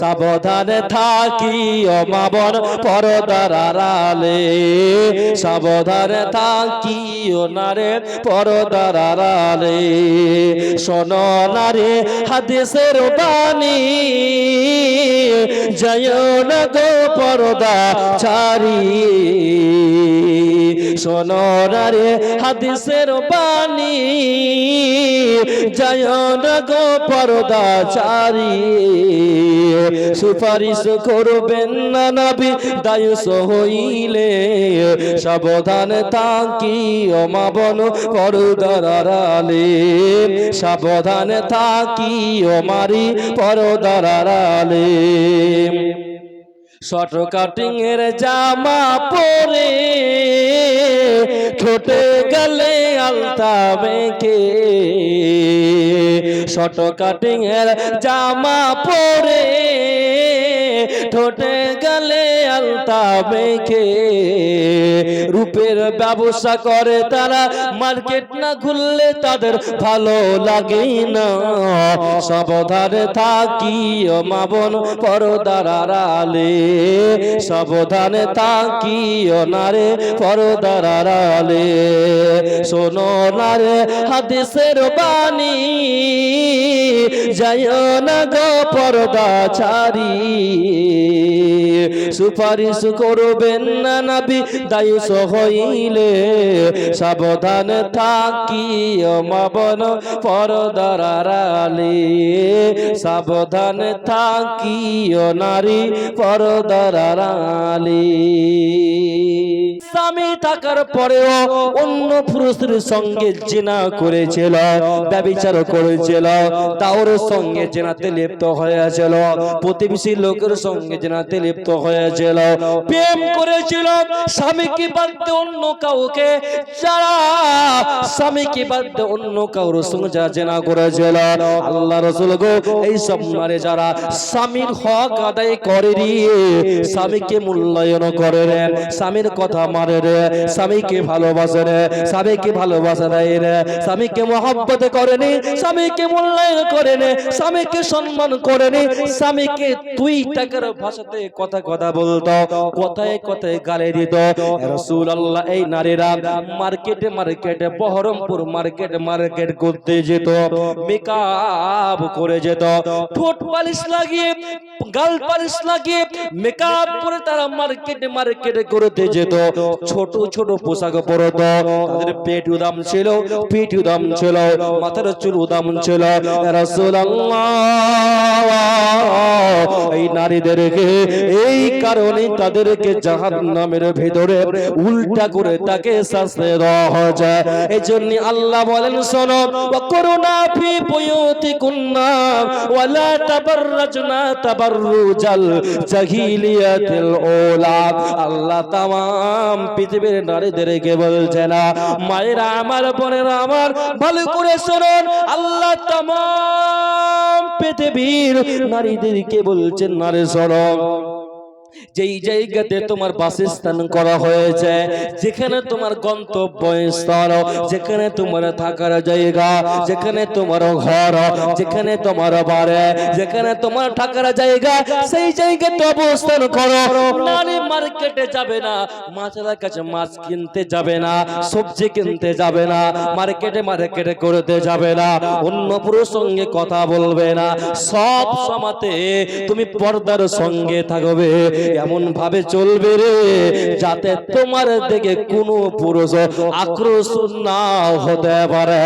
সাবধানে থাকি অমাবন পরদার আড়ালে। সাবধানে থাকি ওনারে পরদার আড়ালে। শোনো নারে হাদিসের বাণী জয় না গো পরদা ছাড়ি। শোনো নারে হাদিসের বাণী জয় না গো পরদা ছাড়ি। সুপারিশ করবেন না নবী, দায়ুস হইলে সাবধান থাকি অমাবন পরদার আড়ালে সাবধান থাকি ওমারি পরদার আড়ালে শর্ট কাটিং এর জামা পরে ঠোঁটে গেলে আলতা বেঁকে শর্ট কাটিং এর জামা পরে ঠোঁটে গেলে আলতা মেখে রূপের ব্যবসা করে তারা। মার্কেট না খুললে তাদের ভালো লাগে না। সাবধানে থাকি ও মাবন পরদার আড়ালে। সাবধানে থাকি নারে পরদার আড়ালে। শোনো নারে হাদিসের বাণী। যায় না গো পরদা ছাড়ি। সুপারিশ করবেন না নবী, দায়ুস হইলে সাবধান থাকি মাবন পরদার সাবধান থাকি নারী পরদার স্বামী থাকার পরেও অন্য পুরুষের সঙ্গে জেনা করেছিল, ব্যবিচার করেছিল, তাওর সঙ্গে জেনাতে লিপ্ত হয়েছিল, প্রতিবেশী লোকের সঙ্গে জেনাতে লিপ্ত হয়েছিল, প্রেম করেছিল, স্বামীকে বাদতে অন্য কাউকে যারা স্বামীকে বাদতে অন্য কারোর সঙ্গে যারা জেনা করেছিল, আল্লাহ রসুল গো এই সব মারে যারা স্বামীর হক আদায় করে দিয়ে স্বামীকে মূল্যায়ন করে রে স্বামীর কথা মারে রে, স্বামীকে ভালোবাসে রে স্বামীকে ভালোবাসে রে স্বামীকে মহব্বত করেনি, স্বামীকে মূল্যায়ন করেনি, স্বামীকে সম্মান করেনি, স্বামীকে তুই টাকার ভাষাতে কথা কথা বলতো, কথায় কথায় গালে দিত। রসুল আল্লাহ এই নারীরা মার্কেটে মার্কেটে, বহরমপুর মার্কেট মার্কেট করতে যেত, মেকআপ করে যেত। ঠোঁট পালিশ লাগিয়ে, গাল পালিশ লাগিয়ে, মেকআপ করে তারা মার্কেটে মার্কেটে করতে যেত। ছোট ছোট পোশাক পরত তাদের পেট উদাম ছিল পিঠ উদাম ছিল মাথার চুল উদাম ছিল। রাসূলুল্লাহ। এই নারীদেরকে এই কারণে তাদেরকে জাহান্নামের ভেতরে উল্টা করে তাকে শাস্তি দেওয়া হয়েছে। এই জন্য আল্লাহ বলেন, শোনো করুণা ফি বুয়ুতিকুন্না ওয়ালা তাবাররাজনা তাবাররুজাল ওলা আল্লাহ পৃথিবীর নারীদেরকে বলছে না, মায়েরা আমার, বোনেরা আমার, ভালো করে শুনুন, আল্লাহ তামাম পৃথিবীর নারীদেরকে বলছেন নারে শোনো যেই জায়গাতে তোমার বাসস্থান করা হয়েছে যেখানে তোমার গন্তব্য স্থল যেখানে তোমার থাকার জায়গা যেখানে তোমার ঘর যেখানে তোমার বাড়ি যেখানে তোমার থাকার জায়গা সেই জায়গাতে অবস্থান করো। নারী মার্কেটে যাবে না মাছের কাছে মাছ কিনতে যাবে না সবজি কিনতে যাবে না মার্কেটে মার্কেটে করতে যাবে না অন্য পুরুষ সঙ্গে কথা বলবে না। সব সমাতে তুমি পর্দার সঙ্গে থাকবে এমন ভাবে চলবে রে যাতে তোমার দিকে কোনো পুরুষ আক্রোশ না হতে পারে।